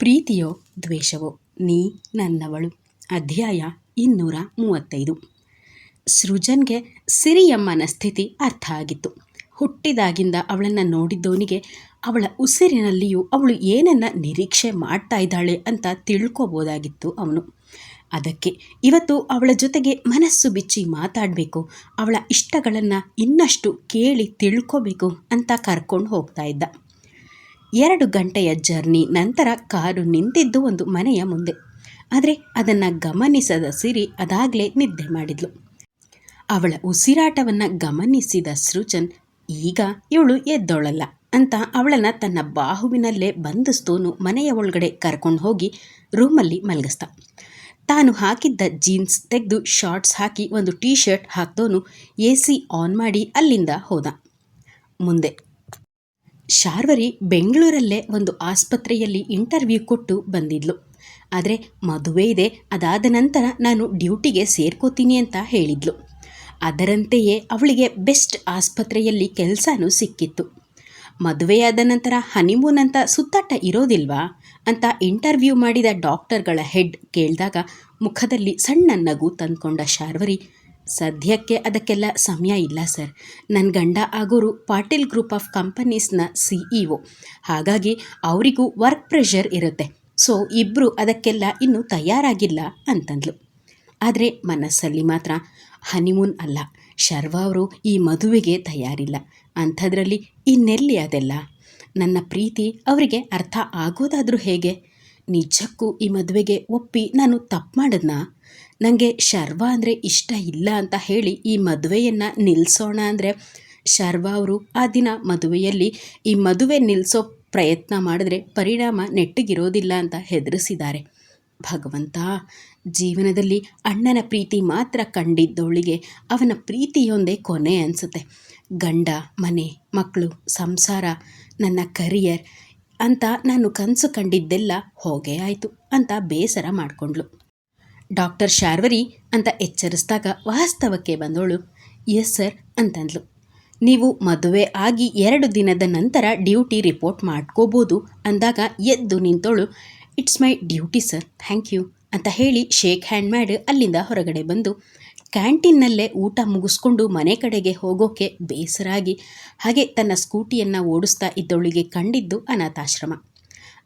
ಪ್ರೀತಿಯೋ ದ್ವೇಷವೋ ನೀ ನನ್ನವಳು. ಅಧ್ಯಾಯ ಇನ್ನೂರ ಮೂವತ್ತೈದು. ಸೃಜನ್ಗೆ ಸಿರಿಯಮ್ಮನ ಸ್ಥಿತಿ ಅರ್ಥ ಆಗಿತ್ತು. ಹುಟ್ಟಿದಾಗಿಂದ ಅವಳನ್ನು ನೋಡಿದ್ದವನಿಗೆ ಅವಳ ಉಸಿರಿನಲ್ಲಿಯೂ ಅವಳು ಏನನ್ನ ನಿರೀಕ್ಷೆ ಮಾಡ್ತಾ ಇದ್ದಾಳೆ ಅಂತ ತಿಳ್ಕೊಬೋದಾಗಿತ್ತು ಅವನು. ಅದಕ್ಕೆ ಇವತ್ತು ಅವಳ ಜೊತೆಗೆ ಮನಸ್ಸು ಬಿಚ್ಚಿ ಮಾತಾಡಬೇಕು, ಅವಳ ಇಷ್ಟಗಳನ್ನು ಇನ್ನಷ್ಟು ಕೇಳಿ ತಿಳ್ಕೋಬೇಕು ಅಂತ ಕರ್ಕೊಂಡು ಹೋಗ್ತಾ ಇದ್ದ. ಎರಡು ಗಂಟೆಯ ಜರ್ನಿ ನಂತರ ಕಾರು ನಿಂತಿದ್ದು ಒಂದು ಮನೆಯ ಮುಂದೆ. ಆದರೆ ಅದನ್ನು ಗಮನಿಸದ ಸಿರಿ ಅದಾಗಲೇ ನಿದ್ದೆ ಮಾಡಿದ್ಲು. ಅವಳ ಉಸಿರಾಟವನ್ನು ಗಮನಿಸಿದ ಸೃಜನ್, ಈಗ ಇವಳು ಎದ್ದೋಳಲ್ಲ ಅಂತ ಅವಳನ್ನು ತನ್ನ ಬಾಹುವಿನಲ್ಲೇ ಬಂಧಿಸ್ತೋನು ಮನೆಯ ಒಳಗಡೆ ಕರ್ಕೊಂಡು ಹೋಗಿ ರೂಮಲ್ಲಿ ಮಲಗಿಸ್ದ. ತಾನು ಹಾಕಿದ್ದ ಜೀನ್ಸ್ ತೆಗೆದು ಶಾರ್ಟ್ಸ್ ಹಾಕಿ ಒಂದು ಟೀ ಶರ್ಟ್ ಹಾಕ್ತೋನು ಎ ಸಿ ಆನ್ ಮಾಡಿ ಅಲ್ಲಿಂದ ಹೋದ. ಮುಂದೆ ಶಾರ್ವರಿ ಬೆಂಗಳೂರಲ್ಲೇ ಒಂದು ಆಸ್ಪತ್ರೆಯಲ್ಲಿ ಇಂಟರ್ವ್ಯೂ ಕೊಟ್ಟು ಬಂದಿದ್ಲು. ಆದರೆ ಮದುವೆ ಇದೆ, ಅದಾದ ನಂತರ ನಾನು ಡ್ಯೂಟಿಗೆ ಸೇರ್ಕೋತೀನಿ ಅಂತ ಹೇಳಿದ್ಲು. ಅದರಂತೆಯೇ ಅವಳಿಗೆ ಬೆಸ್ಟ್ ಆಸ್ಪತ್ರೆಯಲ್ಲಿ ಕೆಲಸನೂ ಸಿಕ್ಕಿತ್ತು. ಮದುವೆಯಾದ ನಂತರ ಹನಿಮೂನ್ ಅಂತ ಸುತ್ತಾಟ ಇರೋದಿಲ್ವಾ ಅಂತ ಇಂಟರ್ವ್ಯೂ ಮಾಡಿದ ಡಾಕ್ಟರ್ಗಳ ಹೆಡ್ ಕೇಳಿದಾಗ ಮುಖದಲ್ಲಿ ಸಣ್ಣ ನಗು ತಂದ್ಕೊಂಡ ಶಾರ್ವರಿ ಸದ್ಯಕ್ಕೆ ಅದಕ್ಕೆಲ್ಲ ಸಮಯ ಇಲ್ಲ, ಸರ್. ನನ್ನ ಗಂಡ ಆಗೋರು ಪಾಟೀಲ್ ಗ್ರೂಪ್ ಆಫ್ ಕಂಪನೀಸ್ನ ಸಿ ಇ ಒ. ಹಾಗಾಗಿ ಅವರಿಗೂ ವರ್ಕ್ ಪ್ರೆಷರ್ ಇರುತ್ತೆ. ಸೊ ಇಬ್ಬರು ಅದಕ್ಕೆಲ್ಲ ಇನ್ನೂ ತಯಾರಾಗಿಲ್ಲ ಅಂತಂದ್ಲು. ಆದರೆ ಮನಸ್ಸಲ್ಲಿ ಮಾತ್ರ ಹನಿಮೂನ್ ಅಲ್ಲ. ಶರ್ವ ಅವರು ಈ ಮದುವೆಗೆ ತಯಾರಿಲ್ಲ. ಅಂಥದ್ರಲ್ಲಿ ಇನ್ನೆಲ್ಲಿ ಅದೆಲ್ಲ? ನನ್ನ ಪ್ರೀತಿ ಅವರಿಗೆ ಅರ್ಥ ಆಗೋದಾದರೂ ಹೇಗೆ? ನಿಜಕ್ಕೂ ಈ ಮದುವೆಗೆ ಒಪ್ಪಿ ನಾನು ತಪ್ಪು ಮಾಡಿದ್ನಾ? ನನಗೆ ಶರ್ವ ಅಂದರೆ ಇಷ್ಟ ಇಲ್ಲ ಅಂತ ಹೇಳಿ ಈ ಮದುವೆಯನ್ನು ನಿಲ್ಲಿಸೋಣ ಅಂದರೆ ಶರ್ವ ಅವರು ಆ ದಿನ ಮದುವೆಯಲ್ಲಿ ಈ ಮದುವೆ ನಿಲ್ಲಿಸೋ ಪ್ರಯತ್ನ ಮಾಡಿದ್ರೆ ಪರಿಣಾಮ ನೆಟ್ಟಗಿರೋದಿಲ್ಲ ಅಂತ ಹೆದರಿಸಿದ್ದಾರೆ. ಭಗವಂತ, ಜೀವನದಲ್ಲಿ ಅಣ್ಣನ ಪ್ರೀತಿ ಮಾತ್ರ ಕಂಡಿದ್ದವಳಿಗೆ ಅವನ ಪ್ರೀತಿಯೊಂದೇ ಕೊನೆ ಅನಿಸುತ್ತೆ. ಗಂಡ, ಮನೆ ಮಕ್ಕಳು ಸಂಸಾರ, ನನ್ನ ಕರಿಯರ್ ಅಂತ ನಾನು ಕನಸು ಕಂಡಿದ್ದೆಲ್ಲ ಹೋಗೇ ಆಯಿತು ಅಂತ ಬೇಸರ ಮಾಡಿಕೊಂಡ್ಳು. ಡಾಕ್ಟರ್ ಶಾರ್ವರಿ ಅಂತ ಎಚ್ಚರಿಸಿದಾಗ ವಾಸ್ತವಕ್ಕೆ ಬಂದವಳು ಎಸ್ ಸರ್ ಅಂತಂದ್ಲು. ನೀವು ಮದುವೆ ಆಗಿ ಎರಡು ದಿನದ ನಂತರ ಡ್ಯೂಟಿ ರಿಪೋರ್ಟ್ ಮಾಡ್ಕೋಬೋದು ಅಂದಾಗ ಎದ್ದು ನಿಂತೋಳು, it's my duty sir, thank you ಅಂತ ಹೇಳಿ ಶೇಕ್ ಹ್ಯಾಂಡ್ ಮಾಡಿ ಅಲ್ಲಿಂದ ಹೊರಗಡೆ ಬಂದು, ಕ್ಯಾಂಟೀನ್ನಲ್ಲೇ ಊಟ ಮುಗಿಸ್ಕೊಂಡು ಮನೆ ಕಡೆಗೆ ಹೋಗೋಕೆ ಬೇಸರಾಗಿ, ಹಾಗೆ ತನ್ನ ಸ್ಕೂಟಿಯನ್ನು ಓಡಿಸ್ತಾ ಇದ್ದವಳಿಗೆ ಕಂಡಿದ್ದು ಅನಾಥಾಶ್ರಮ.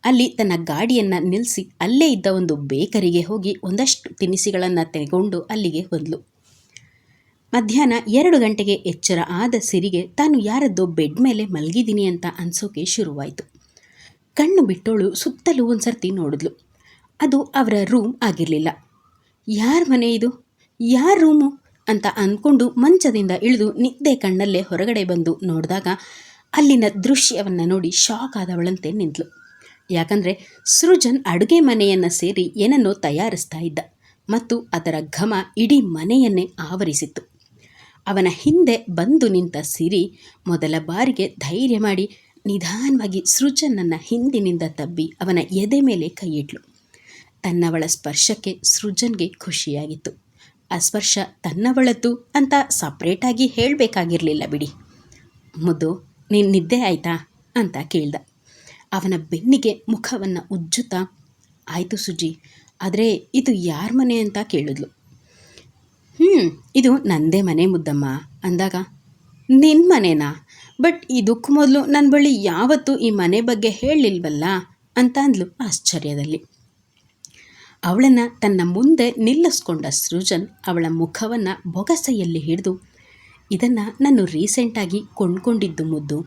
ಅಲ್ಲಿ ತನ್ನ ಗಾಡಿಯನ್ನು ನಿಲ್ಲಿಸಿ ಅಲ್ಲೇ ಇದ್ದ ಒಂದು ಬೇಕರಿಗೆ ಹೋಗಿ ಒಂದಷ್ಟು ತಿನಿಸುಗಳನ್ನು ತೆಗೊಂಡು ಅಲ್ಲಿಗೆ ಹೋದಳು ಮಧ್ಯಾಹ್ನ ಎರಡು ಗಂಟೆಗೆ ಎಚ್ಚರ ಆದ ಸಿರಿಗೆ, ತಾನು ಯಾರದ್ದೋ ಬೆಡ್ ಮೇಲೆ ಮಲಗಿದ್ದೀನಿ ಅಂತ ಅನ್ಸೋಕೆ ಶುರುವಾಯಿತು. ಕಣ್ಣು ಬಿಟ್ಟೋಳು ಸುತ್ತಲೂ ಒಂದು ಸರ್ತಿ ನೋಡಿದ್ಲು. ಅದು ಅವರ ರೂಮ್ ಆಗಿರಲಿಲ್ಲ. ಯಾರ ಮನೆ ಇದು? ಯಾರ ರೂಮು? ಅಂತ ಅಂದ್ಕೊಂಡು ಮಂಚದಿಂದ ಇಳಿದು ನಿದ್ದೆ ಕಣ್ಣಲ್ಲೇ ಹೊರಗಡೆ ಬಂದು ನೋಡಿದಾಗ ಅಲ್ಲಿನ ದೃಶ್ಯವನ್ನು ನೋಡಿ ಶಾಕ್ ಆದವಳಂತೆ ನಿಂತಳು ಯಾಕಂದರೆ ಸೃಜನ್ ಅಡುಗೆ ಮನೆಯನ್ನು ಸೇರಿ ಏನನ್ನೋ ತಯಾರಿಸ್ತಾ ಇದ್ದ ಮತ್ತು ಅದರ ಘಮ ಇಡೀ ಮನೆಯನ್ನೇ ಆವರಿಸಿತ್ತು. ಅವನ ಹಿಂದೆ ಬಂದು ನಿಂತ ಸಿರಿ ಮೊದಲ ಬಾರಿಗೆ ಧೈರ್ಯ ಮಾಡಿ ನಿಧಾನವಾಗಿ ಸೃಜನನ್ನು ಹಿಂದಿನಿಂದ ತಬ್ಬಿ ಅವನ ಎದೆ ಮೇಲೆ ಕೈಯಿಟ್ಲು ತನ್ನವಳ ಸ್ಪರ್ಶಕ್ಕೆ ಸೃಜನ್ಗೆ ಖುಷಿಯಾಗಿತ್ತು. ಆ ಸ್ಪರ್ಶ ತನ್ನವಳದ್ದು ಅಂತ ಸಪ್ರೇಟಾಗಿ ಹೇಳಬೇಕಾಗಿರಲಿಲ್ಲ ಬಿಡಿ. ಮುದ್ದು, ನೀನು ನಿದ್ದೆ ಆಯಿತಾ? ಅಂತ ಕೇಳ್ದ. ಅವನ ಬೆನ್ನಿಗೆ ಮುಖವನ್ನು ಉಜ್ಜುತ್ತಾ, ಆಯಿತು ಸುಜಿ, ಆದರೆ ಇದು ಯಾರ ಮನೆ ಅಂತ ಕೇಳಿದ್ಲು? ಹ್ಞೂ ಇದು ನಂದೇ ಮನೆ ಮುದ್ದಮ್ಮ, ಅಂದಾಗ ನಿನ್ನ ಮನೆನಾ? ಬಟ್ ಇದಕ್ಕೂ ಮೊದಲು ನನ್ನ ಬಳಿ ಯಾವತ್ತೂ ಈ ಮನೆ ಬಗ್ಗೆ ಹೇಳಿಲ್ವಲ್ಲ ಅಂತ ಅಂದ್ಲು ಆಶ್ಚರ್ಯದಲ್ಲಿ. ಅವಳನ್ನು ತನ್ನ ಮುಂದೆ ನಿಲ್ಲಿಸ್ಕೊಂಡ ಸೃಜನ್ ಅವಳ ಮುಖವನ್ನು ಬೊಗಸೆಯಲ್ಲಿ ಹಿಡಿದು, ಇದನ್ನು ನಾನು ರೀಸೆಂಟಾಗಿ ಕೊಂಡ್ಕೊಂಡಿದ್ದು ಮುದ್ದು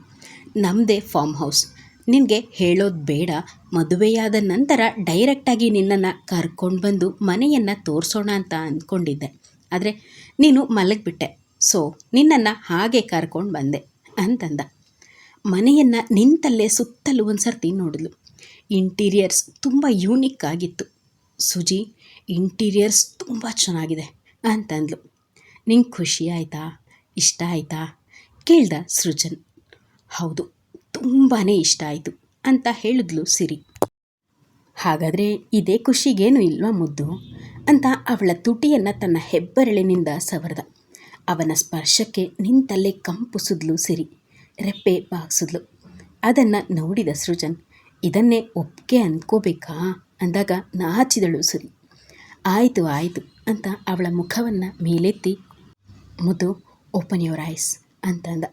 ನಮ್ಮದೇ ಫಾರ್ಮ್ ಹೌಸ್. ನಿನಗೆ ಹೇಳೋದು ಬೇಡ. ಮದುವೆಯಾದ ನಂತರ ಡೈರೆಕ್ಟಾಗಿ ನಿನ್ನನ್ನು ಕರ್ಕೊಂಡು ಬಂದು ಮನೆಯನ್ನು ತೋರಿಸೋಣ ಅಂತ ಅಂದ್ಕೊಂಡಿದ್ದೆ ಆದರೆ ನೀನು ಮಲಗಿಬಿಟ್ಟೆ. ಸೊ ನಿನ್ನನ್ನು ಹಾಗೆ ಕರ್ಕೊಂಡು ಬಂದೆ ಅಂತಂದ. ಮನೆಯನ್ನು ನಿಂತಲ್ಲೇ ಸುತ್ತಲೂ ಒಂದು ಸರ್ತಿ ನೋಡಿದ್ಲು. ಇಂಟೀರಿಯರ್ಸ್ ತುಂಬ ಯೂನಿಕ್ ಆಗಿತ್ತು. ಸುಜಿ ಇಂಟೀರಿಯರ್ಸ್ ತುಂಬ ಚೆನ್ನಾಗಿದೆ ಅಂತಂದ್ಲು. ನಿಂಗೆ ಖುಷಿ ಆಯಿತಾ? ಇಷ್ಟ ಆಯಿತಾ? ಕೇಳ್ದ ಸೃಜನ್. ಹೌದು ತುಂಬಾ ಇಷ್ಟ ಆಯಿತು ಅಂತ ಹೇಳಿದ್ಲು ಸಿರಿ. ಹಾಗಾದರೆ ಇದೇ ಖುಷಿಗೇನು ಇಲ್ವಾ ಮುದ್ದು? ಅಂತ ಅವಳ ತುಟಿಯನ್ನು ತನ್ನ ಹೆಬ್ಬೆರಳಿನಿಂದ ಸವರ್ದ. ಅವನ ಸ್ಪರ್ಶಕ್ಕೆ ನಿಂತಲ್ಲೇ ಕಂಪುಸಿದ್ಲು ಸಿರಿ. ರೆಪ್ಪೆ ಬಾಗಿಸಿದ್ಲು. ಅದನ್ನು ನೋಡಿದ ಸೃಜನ್, ಇದನ್ನೇ ಒಪ್ಪಿಗೆ ಅಂದ್ಕೋಬೇಕಾ ಅಂದಾಗ ನಾಚಿದಳು ಸಿರಿ. ಆಯಿತು ಆಯಿತು ಅಂತ ಅವಳ ಮುಖವನ್ನು ಮೇಲೆತ್ತಿ, ಮುದ್ದು ಓಪನ್ ಯುವರ್ ಐಸ್ ಅಂತಂದ.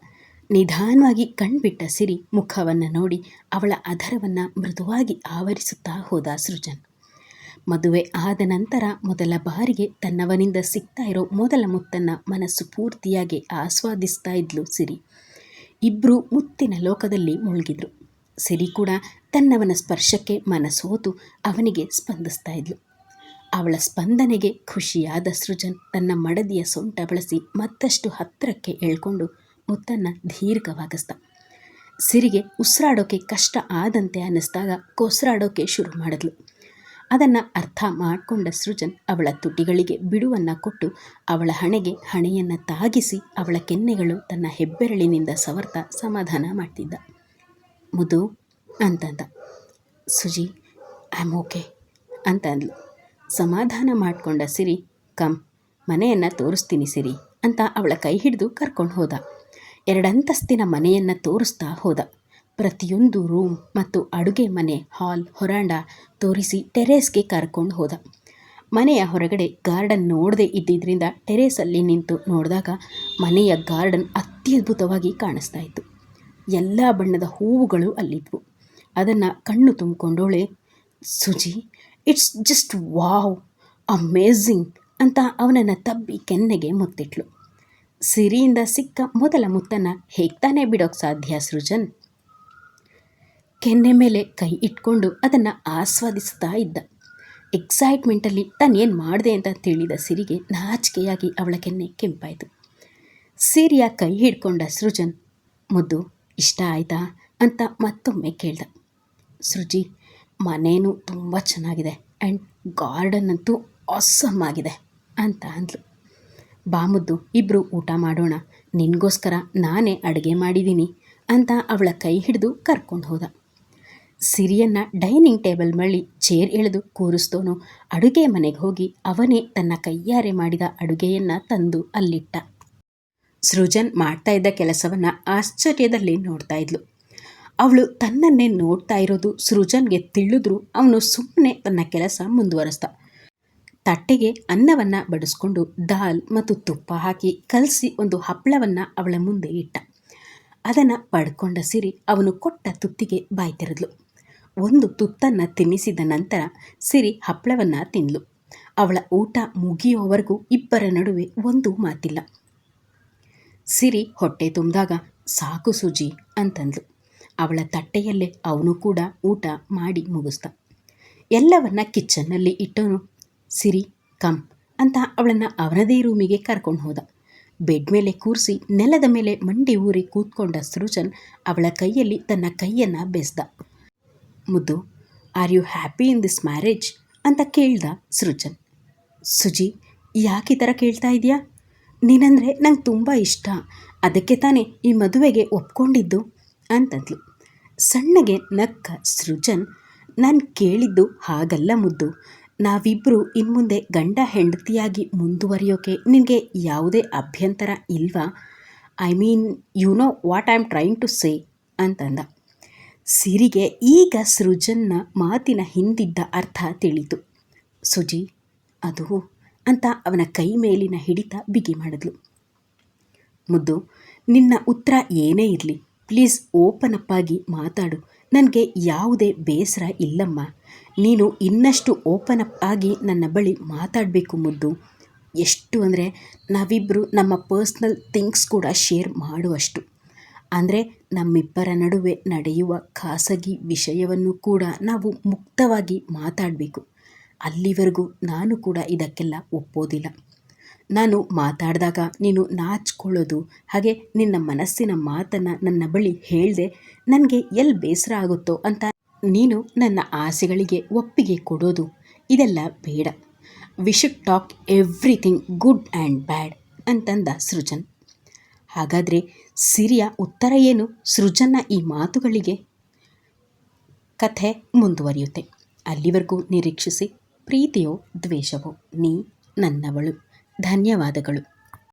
ನಿಧಾನವಾಗಿ ಕಣ್ಬಿಟ್ಟ ಸಿರಿ ಮುಖವನ್ನು ನೋಡಿ ಅವಳ ಅಧರವನ್ನು ಮೃದುವಾಗಿ ಆವರಿಸುತ್ತಾ ಹೋದ ಸೃಜನ್. ಮದುವೆ ಆದ ನಂತರ ಮೊದಲ ಬಾರಿಗೆ ತನ್ನವನಿಂದ ಸಿಗ್ತಾ ಇರೋ ಮೊದಲ ಮುತ್ತನ್ನು ಮನಸ್ಸು ಪೂರ್ತಿಯಾಗಿ ಆಸ್ವಾದಿಸ್ತಾ ಇದ್ಲು ಸಿರಿ. ಇಬ್ಬರು ಮುತ್ತಿನ ಲೋಕದಲ್ಲಿ ಮುಳುಗಿದ್ರು. ಸಿರಿ ಕೂಡ ತನ್ನವನ ಸ್ಪರ್ಶಕ್ಕೆ ಮನಸ್ಸೋತು ಅವನಿಗೆ ಸ್ಪಂದಿಸ್ತಾ ಇದ್ಲು. ಅವಳ ಸ್ಪಂದನೆಗೆ ಖುಷಿಯಾದ ಸೃಜನ್ ತನ್ನ ಮಡದಿಯ ಸೊಂಟ ಬಳಸಿ ಮತ್ತಷ್ಟು ಹತ್ತಿರಕ್ಕೆ ಎಳ್ಕೊಂಡು ಮುತ್ತನ್ನು ದೀರ್ಘವಾಗಿಸ್ದ. ಸಿರಿಗೆ ಉಸಿರಾಡೋಕೆ ಕಷ್ಟ ಆದಂತೆ ಅನ್ನಿಸ್ದಾಗ ಕೊಸರಾಡೋಕೆ ಶುರು ಮಾಡಿದ್ಲು. ಅದನ್ನು ಅರ್ಥ ಮಾಡಿಕೊಂಡ ಸೃಜನ್ ಅವಳ ತುಟಿಗಳಿಗೆ ಬಿಡುವನ್ನು ಕೊಟ್ಟು ಅವಳ ಹಣೆಗೆ ಹಣೆಯನ್ನು ತಾಗಿಸಿ ಅವಳ ಕೆನ್ನೆಗಳು ತನ್ನ ಹೆಬ್ಬೆರಳಿನಿಂದ ಸವರ್ತ ಸಮಾಧಾನ ಮಾಡ್ತಿದ್ದ. ಮುದು ಅಂತಂದ. ಸುಜಿ ಆಮ್ ಓಕೆ ಅಂತಂದ್ಲು ಸಮಾಧಾನ ಮಾಡಿಕೊಂಡ ಸಿರಿ, ಕಮ್, ಮನೆಯನ್ನು ತೋರಿಸ್ತೀನಿ ಸಿರಿ ಅಂತ ಅವಳ ಕೈ ಹಿಡಿದು ಕರ್ಕೊಂಡು ಹೋದ. ಎರಡಂತಸ್ತಿನ ಮನೆಯನ್ನು ತೋರಿಸ್ತಾ ಹೋದ. ಪ್ರತಿಯೊಂದು ರೂಮ್ ಮತ್ತು ಅಡುಗೆ ಮನೆ ಹಾಲ್ ಹೊರಾಂಡ ತೋರಿಸಿ ಟೆರೇಸ್ಗೆ ಕರ್ಕೊಂಡು ಹೋದ. ಮನೆಯ ಹೊರಗಡೆ ಗಾರ್ಡನ್ ನೋಡದೆ ಇದ್ದಿದ್ದರಿಂದ ಟೆರೇಸಲ್ಲಿ ನಿಂತು ನೋಡಿದಾಗ ಮನೆಯ ಗಾರ್ಡನ್ ಅತ್ಯದ್ಭುತವಾಗಿ ಕಾಣಿಸ್ತಾ ಇತ್ತು. ಎಲ್ಲ ಬಣ್ಣದ ಹೂವುಗಳು ಅಲ್ಲಿದ್ವು. ಅದನ್ನು ಕಣ್ಣು ತುಂಬಿಕೊಂಡೋಳೆ Suji it's just wow amazing ಅಂತ ಅವನನ್ನು ತಬ್ಬಿ ಕೆನ್ನೆಗೆ ಮುತ್ತಿಟ್ಲು. ಸಿರಿಯಿಂದ ಸಿಕ್ಕ ಮೊದಲ ಮುತ್ತನ್ನು ಹೇಗೆ ಬಿಡೋಕೆ ಸಾಧ್ಯ ಸೃಜನ್? ಕೆನ್ನೆ ಮೇಲೆ ಕೈ ಇಟ್ಕೊಂಡು ಅದನ್ನು ಆಸ್ವಾದಿಸ್ತಾ ಇದ್ದ. ಎಕ್ಸೈಟ್ಮೆಂಟಲ್ಲಿ ತಾನೇನು ಮಾಡಿದೆ ಅಂತ ತಿಳಿದ ಸಿರಿಗೆ ನಾಚಿಕೆಯಾಗಿ ಅವಳ ಕೆನ್ನೆ ಕೆಂಪಾಯಿತು. ಸಿರಿಯ ಕೈ ಹಿಡ್ಕೊಂಡ ಸೃಜನ್, ಮುದ್ದು, ಇಷ್ಟ ಆಯ್ತಾ? ಅಂತ ಮತ್ತೊಮ್ಮೆ ಕೇಳ್ದ. ಸೃಜಿ, ಮನೇನೂ ತುಂಬ ಚೆನ್ನಾಗಿದೆ. ಆ್ಯಂಡ್ ಗಾರ್ಡನ್ ಅಂತೂ ಆಸಮ್ ಆಗಿದೆ ಅಂತ ಅಂದ್ಲು. ಬಾಮುದ್ದು ಇಬ್ಬರು ಊಟ ಮಾಡೋಣ. ನಿನಗೋಸ್ಕರ ನಾನೇ ಅಡುಗೆ ಮಾಡಿದ್ದೀನಿ ಅಂತ ಅವಳ ಕೈ ಹಿಡಿದು ಕರ್ಕೊಂಡು ಹೋದ. ಸಿರಿಯನ್ನು ಡೈನಿಂಗ್ ಟೇಬಲ್ ಮಳ್ಳಿ ಚೇರ್ ಎಳೆದು ಕೂರಿಸ್ತೋನು. ಅಡುಗೆ ಮನೆಗೆ ಹೋಗಿ ಅವನೇ ತನ್ನ ಕೈಯಾರೆ ಮಾಡಿದ ಅಡುಗೆಯನ್ನು ತಂದು ಅಲ್ಲಿಟ್ಟ. ಸೃಜನ್ ಮಾಡ್ತಾ ಇದ್ದ ಕೆಲಸವನ್ನು ಆಶ್ಚರ್ಯದಲ್ಲಿ ನೋಡ್ತಾ ಇದ್ಲು. ಅವಳು ತನ್ನನ್ನೇ ನೋಡ್ತಾ ಇರೋದು ಸೃಜನ್ಗೆ ತಿಳಿದ್ರೂ ಅವನು ಸುಮ್ಮನೆ ತನ್ನ ಕೆಲಸ ಮುಂದುವರೆಸ್ದ. ತಟ್ಟೆಗೆ ಅನ್ನವನ್ನು ಬಡಿಸ್ಕೊಂಡು ದಾಲ್ ಮತ್ತು ತುಪ್ಪ ಹಾಕಿ ಕಲಸಿ ಒಂದು ಹಪ್ಪಳವನ್ನು ಅವಳ ಮುಂದೆ ಇಟ್ಟ. ಅದನ್ನು ಪಡ್ಕೊಂಡ ಸಿರಿ ಅವನು ಕೊಟ್ಟ ತುತ್ತಿಗೆ ಬಾಯಿ ಒಂದು ತುತ್ತನ್ನು ತಿನ್ನಿಸಿದ ನಂತರ ಸಿರಿ ಹಪ್ಪಳವನ್ನು ತಿಂದ್ಲು ಅವಳ ಊಟ ಮುಗಿಯೋವರೆಗೂ ಇಬ್ಬರ ನಡುವೆ ಒಂದು ಮಾತಿಲ್ಲ. ಸಿರಿ ಹೊಟ್ಟೆ ತುಂಬಿದಾಗ, ಸಾಕು ಸುಜಿ ಅಂತಂದ್ಲು. ಅವಳ ತಟ್ಟೆಯಲ್ಲೇ ಅವನು ಕೂಡ ಊಟ ಮಾಡಿ ಮುಗಿಸ್ದ. ಎಲ್ಲವನ್ನ ಕಿಚನ್ನಲ್ಲಿ ಇಟ್ಟವನು ಸಿರಿ ಕಮ್ ಅಂತ ಅವಳನ್ನು ಅವನದೇ ರೂಮಿಗೆ ಕರ್ಕೊಂಡು ಹೋದ. ಬೆಡ್ ಮೇಲೆ ಕೂರಿಸಿ ನೆಲದ ಮೇಲೆ ಮಂಡಿ ಊರಿ ಕೂತ್ಕೊಂಡ ಸೃಜನ್ ಅವಳ ಕೈಯಲ್ಲಿ ತನ್ನ ಕೈಯನ್ನು ಬೆಸ್ದ. ಮುದ್ದು, are you happy in this marriage? ಅಂತ ಕೇಳ್ದ ಸೃಜನ್. ಸುಜಿ, ಯಾಕೆ ಈ ಥರ ಕೇಳ್ತಾ ಇದೆಯಾ? ನೀನಂದರೆ ನಂಗೆ ತುಂಬ ಇಷ್ಟ. ಅದಕ್ಕೆ ತಾನೇ ಈ ಮದುವೆಗೆ ಒಪ್ಕೊಂಡಿದ್ದು? ಅಂತಂದ್ಲು. ಸಣ್ಣಗೆ ನಕ್ಕ ಸೃಜನ್, ನಾನು ಕೇಳಿದ್ದು ಹಾಗಲ್ಲ ಮುದ್ದು. ನಾವಿಬ್ಬರು ಇನ್ಮುಂದೆ ಗಂಡ ಹೆಂಡತಿಯಾಗಿ ಮುಂದುವರಿಯೋಕೆ ನಿನಗೆ ಯಾವುದೇ ಅಭ್ಯಂತರ ಇಲ್ವಾ? I mean you know what I am trying to say ಅಂತಂದ. ಸಿರಿಗೆ ಈಗ ಸೃಜನ್ನ ಮಾತಿನ ಹಿಂದಿದ್ದ ಅರ್ಥ ತಿಳಿತು ಸುಜಿ, ಅದು ಅಂತ ಅವನ ಕೈ ಮೇಲಿನ ಹಿಡಿತ ಬಿಗಿ ಮಾಡಿದ್ಲು. ಮುದ್ದು, ನಿನ್ನ ಉತ್ತರ ಏನೇ ಇರಲಿ. ಪ್ಲೀಸ್ ಓಪನ್ ಅಪ್ ಆಗಿ ಮಾತಾಡು. ನನಗೆ ಯಾವುದೇ ಬೇಸರ ಇಲ್ಲಮ್ಮ. ನೀನು ಇನ್ನಷ್ಟು ಓಪನ್ ಅಪ್ ಆಗಿ ನನ್ನ ಬಳಿ ಮಾತಾಡಬೇಕು ಮುದ್ದು. ಎಷ್ಟು ಅಂದರೆ ನಾವಿಬ್ಬರು ನಮ್ಮ ಪರ್ಸ್ನಲ್ ಥಿಂಗ್ಸ್ ಕೂಡ ಶೇರ್ ಮಾಡುವಷ್ಟು. ಅಂದರೆ ನಮ್ಮಿಬ್ಬರ ನಡುವೆ ನಡೆಯುವ ಖಾಸಗಿ ವಿಷಯವನ್ನು ಕೂಡ ನಾವು ಮುಕ್ತವಾಗಿ ಮಾತಾಡಬೇಕು. ಅಲ್ಲಿವರೆಗೂ ನಾನು ಕೂಡ ಇದಕ್ಕೆಲ್ಲ ಒಪ್ಪೋದಿಲ್ಲ. ನಾನು ಮಾತಾಡಿದಾಗ ನೀನು ನಾಚಿಕೊಳ್ಳೋದು, ಹಾಗೆ ನಿನ್ನ ಮನಸ್ಸಿನ ಮಾತನ್ನು ನನ್ನ ಬಳಿ ಹೇಳಿದೆ, ನನಗೆ ಎಲ್ಲಿ ಬೇಸರ ಆಗುತ್ತೋ ಅಂತ ನೀನು ನನ್ನ ಆಸೆಗಳಿಗೆ ಒಪ್ಪಿಗೆ ಕೊಡೋದು. ಇದೆಲ್ಲ ಬೇಡ. We should talk everything good and bad ಅಂತಂದ ಸೃಜನ್. ಹಾಗಾದರೆ ಸಿರಿಯ ಉತ್ತರ ಏನು ಸೃಜನ್ನ ಈ ಮಾತುಗಳಿಗೆ? ಕಥೆ ಮುಂದುವರಿಯುತ್ತೆ. ಅಲ್ಲಿವರೆಗೂ ನಿರೀಕ್ಷಿಸಿ, ಪ್ರೀತಿಯೋ ದ್ವೇಷವೋ, ನೀ ನನ್ನವಳು. ಧನ್ಯವಾದಗಳು.